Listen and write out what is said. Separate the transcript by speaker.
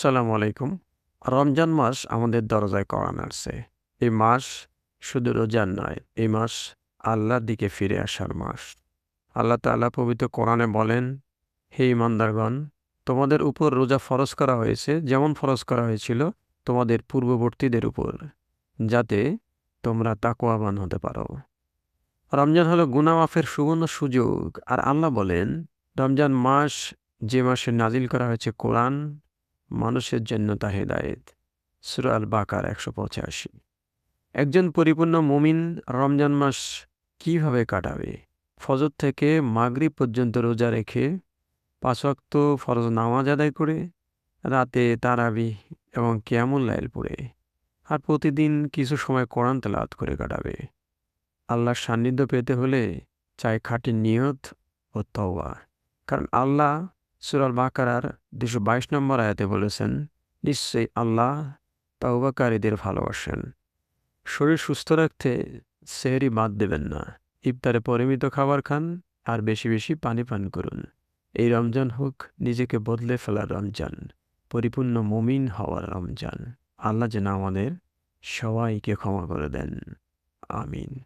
Speaker 1: আসসালামু আলাইকুম। রমজান মাস আমাদের দরজায় করান আসছে এই মাস শুধু রোজার নয় এই মাস আল্লাহর দিকে ফিরে আসার মাস। আল্লাহ তাআলা পবিত্র কোরআনে বলেন, হে ইমানদারগণ তোমাদের উপর রোজা ফরজ করা হয়েছে, যেমন ফরজ করা হয়েছিল তোমাদের পূর্ববর্তীদের উপর, যাতে তোমরা তাকওয়াবান হতে পারো। রমজান হলো গুনাহ মাফের সুবর্ণ সুযোগ। আর আল্লাহ বলেন, রমজান মাস যে মাসে নাজিল করা হয়েছে কোরআন মানুষের জন্য তা হেদায়েত। সুরা আল বাকার একশো পঁচাশি। একজন পরিপূর্ণ মুমিন রমজান মাস কীভাবে কাটাবে? ফজর থেকে মাগরিব পর্যন্ত রোজা রেখে পাঁচ ওয়াক্ত ফরজ নামাজ আদায় করে, রাতে তারাবি এবং কিয়ামুল লাইল পড়ে, আর প্রতিদিন কিছু সময় কোরআন তেলাওয়াত করে কাটাবে। আল্লাহর সান্নিধ্য পেতে হলে চাই খাঁটি নিয়ত ও তওবা। কারণ আল্লাহ সুরাল বাকারার দুশো বাইশ নম্বর আয়াতে বলেছেন, নিশ্চয়ই আল্লাহ তাওবাকারীদের ভালোবাসেন। শরীর সুস্থ রাখতে সেহরি বাদ দেবেন না। ইফতারে পরিমিত খাবার খান আর বেশি বেশি পানি পান করুন। এই রমজান হোক, নিজেকে বদলে ফেলার রমজান। পরিপূর্ণ মুমিন হওয়ার রমজান। আল্লাহ যেন আমাদের সবাইকে ক্ষমা করে দেন। আমিন।